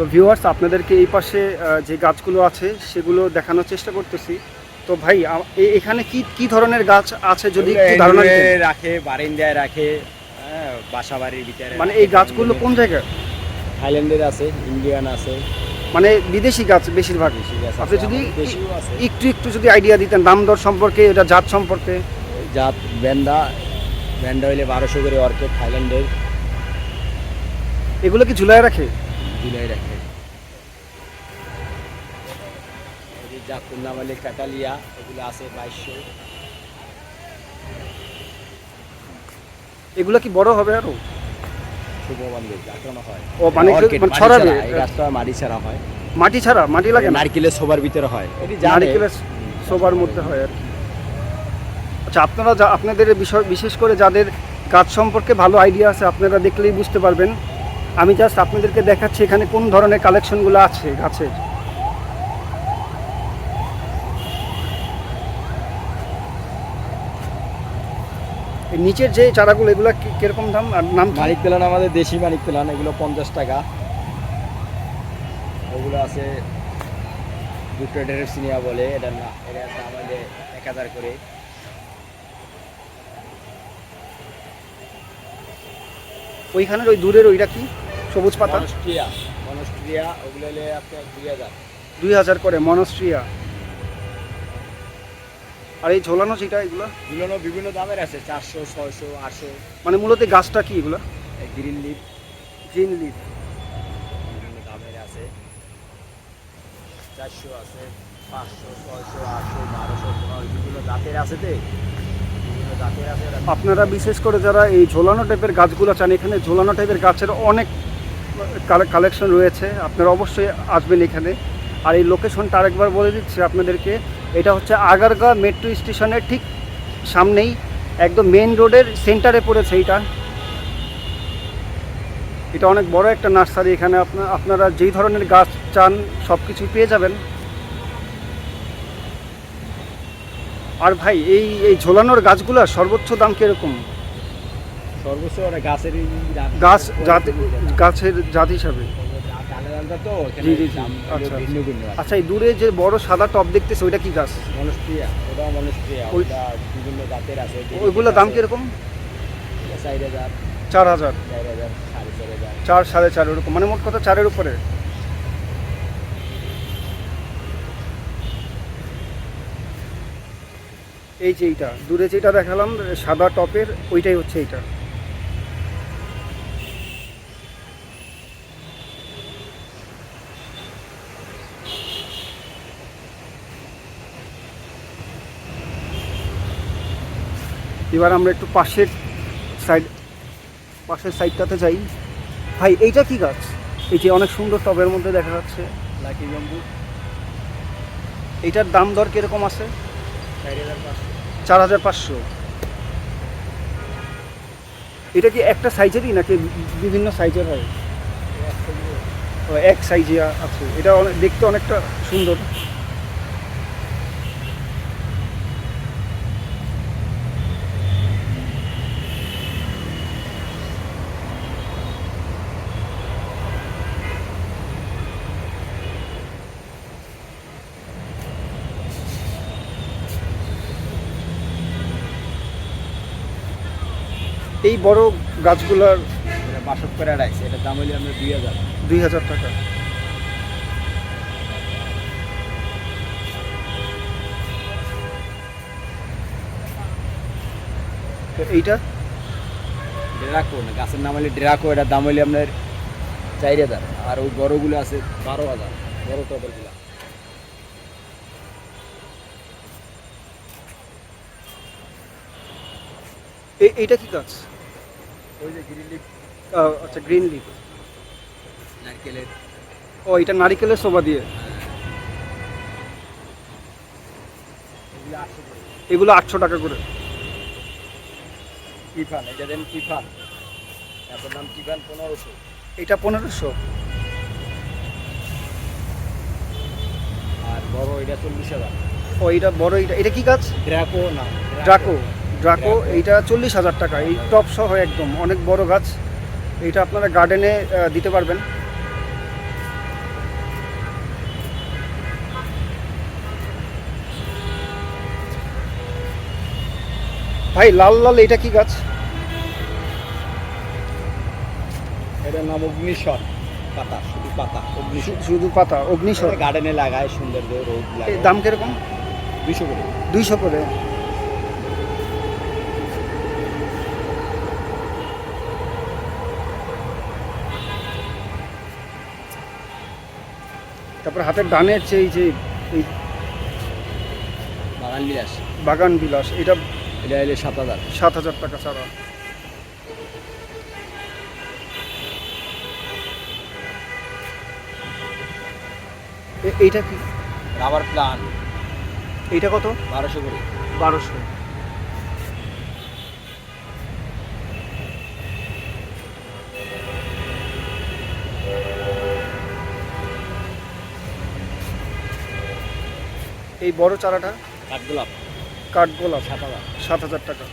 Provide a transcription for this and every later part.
তো ভিউয়ার্স আপনাদেরকে এই পাশে যে গাছগুলো আছে সেগুলো দেখানোর চেষ্টা করতেছি। তো ভাই এখানে কি কি ধরনের গাছ আছে যদি ধারণা রাখে বারিন্দায় রাখে হ্যাঁ, বাসা বাড়ির ভিতরে মানে এই গাছগুলো কোন জায়গায়? থাইল্যান্ডের আছে ইন্ডিয়ান আছে। মানে বিদেশি গাছ বেশিরভাগ? আপনি আছে, যদি একটু একটু যদি আইডিয়া দিতেন দাম দর সম্পর্কে এটা জাত সম্পর্কে। জাত ব্যান্ডা ব্যান্ডা হইলে বারোশো করে অর্কেড থাইল্যান্ডের। এগুলো কি ঝুলায় রাখে? জুলাই রাখে। যে নাম কাটালিয়া এগুলো আছে বাইশশো। এগুলো কি বড় হবে আরও? ও, মানে মানে মাটি ছড়াবে? ছাড়া, গাছটা মাটি ছাড়া হয়। মাটি ছাড়া মাটি লাগে নারকেলের সবার ভিতরে হয়। মধ্যে হয় আর আচ্ছা আপনারা যা আপনাদের বিষয় বিশেষ করে যাদের গাছ সম্পর্কে ভালো আইডিয়া আছে আপনারা দেখলেই বুঝতে পারবেন। আমি জাস্ট আপনাদেরকে দেখাচ্ছি এখানে কোন ধরনের কালেকশনগুলো আছে গাছের নিচের যে চারাগুলো এগুলো কি- কীরকম দাম আর নাম? মানিক পেলান আমাদের দেশি মানিক পেলান এগুলো পঞ্চাশ টাকা। ওগুলো আছে দুটো সিনিয়া বলে এটা না এটার দাম হলে এক হাজার করে। ওইখানের ওই দূরের ওইটা কি? সবুজ পাতা? মনস্ট্রিয়া মনস্ট্রিয়া ওগুলো আপনার দুই হাজার। দুই হাজার করে মনস্ট্রিয়া আর এই ঝোলানো যেটা এগুলো? এগুলো বিভিন্ন দামের আছে চারশো ছয়শো আটশো। মানে মূলত গাছটা কি এগুলো? গ্রিন লিপ গ্রিন লিফ বিভিন্ন দামের আছে। চারশো আছে পাঁচশো ছয়শো আটশো বারোশো বিভিন্ন জাতের আছে তো। আপনারা বিশেষ করে যারা এই ঝোলানো টাইপের গাছগুলো চান এখানে ঝোলানো টাইপের গাছের অনেক কালেকশন রয়েছে, আপনারা অবশ্যই আসবেন এখানে। আর এই লোকেশনটা আরেকবার বলে দিচ্ছি আপনাদেরকে, এটা হচ্ছে আগারগা মেট্রো স্টেশনের ঠিক সামনেই, একদম মেন রোডের সেন্টারে পড়েছে এইটা। এটা অনেক বড় একটা নার্সারি, এখানে আপনার যেই ধরনের গাছ চান সব কিছু পেয়ে যাবেন। আর ভাই, এই এই ঝোলানোর গাছগুলোর সর্বোচ্চ দাম কীরকম? সর্বোচ্চ গাছের গাছ জাত গাছের জাত হিসাবে। জি, জি, জি। আচ্ছা। আচ্ছা এই দূরে যে বড় সাদা টপ দেখতেছে ওইটা কি গাছ? ওই- ওটা বিভিন্ন জাতের আছে। ওইগুলোর দাম কীরকম? চার হাজার। চার হাজার। চার সাড়ে চার ওরকম। মানে মোট কথা চারের উপরে। এই যে এইটা দূরে যেটা দেখালাম সাদা টপের ওইটাই হচ্ছে এইটা। এবার আমরা একটু পাশের সাইড পাশের সাইডটাতে যাই। ভাই এইটা কি গাছ? এই যে অনেক সুন্দর টবের মধ্যে দেখা যাচ্ছে। লাকি জম্বু এইটার দাম দর কীরকম আছে? চার হাজার পাঁচশো। চার হাজার পাঁচশো। এটা কি একটা সাইজেরই নাকি বিভিন্ন সাইজের হয়? এক সাইজে আছে। এটা অনেক দেখতে অনেকটা সুন্দর। এই বড় গাছগুলোর এটা বাসক করে রাখছে এটার দাম হলে আমরা দুই হাজার। দুই হাজার টাকা। তো এইটা? ড্রাকো না গাছের নাম হলে ড্রাকো এটার দাম হলে আপনার চার হাজার। আর ওই বড়গুলো আছে বারো হাজার বড় টবেরগুলো এইটা কি গাছ? ওই যে গ্রিন আহ, আচ্ছা গ্রিন লিফ নারকেলের। ও এটা নারিকেলের শোভা দিয়ে? এগুলো আটশো এগুলো আটশো টাকা করে। টিফান এটা দেন টিফান তারপর নাম টিফান পনেরোশো। এটা পনেরোশো? আর বড় এটা চল্লিশ হাজার। ও এটা বড় এটা এটা কি গাছ? ড্রাকো না ড্রাকো। ড্রাকো এইটা চল্লিশ হাজার টাকা এই টপ সহ একদম অনেক বড় গাছ। এইটা আপনারা গার্ডেনে দিতে পারবেন। ভাই লাল লাল এটা কি গাছ? এটা নাম অগ্নিশ্বর পাতা শুধু পাতা শুধু পাতা অগ্নিশ্বর গার্ডেনে লাগায় সুন্দর রোদ দাম কীরকম? দুইশো করে। দুইশো করে? তারপর হাতের ডানের যে এই যে এই বাগান বিলাস। বাগান বিলাস এটা এটা এলে সাত হাজার। সাত হাজার টাকা ছাড়া। এইটা কি? Rubber plant. এইটা কত? বারোশো করে। বারোশো। এই বড় চারাটা? কাঠগোলাপ। কাঠগোলাপ। সাত হাজার। সাত হাজার টাকা।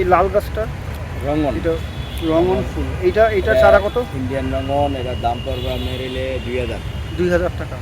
এই লাল গাছটা? রঙন এটা রঙন ফুল। এইটা এটা সারা কত? ইন্ডিয়ান রঙন এটা দাম পড়বে মেরিলে দুই হাজার। দুই হাজার টাকা।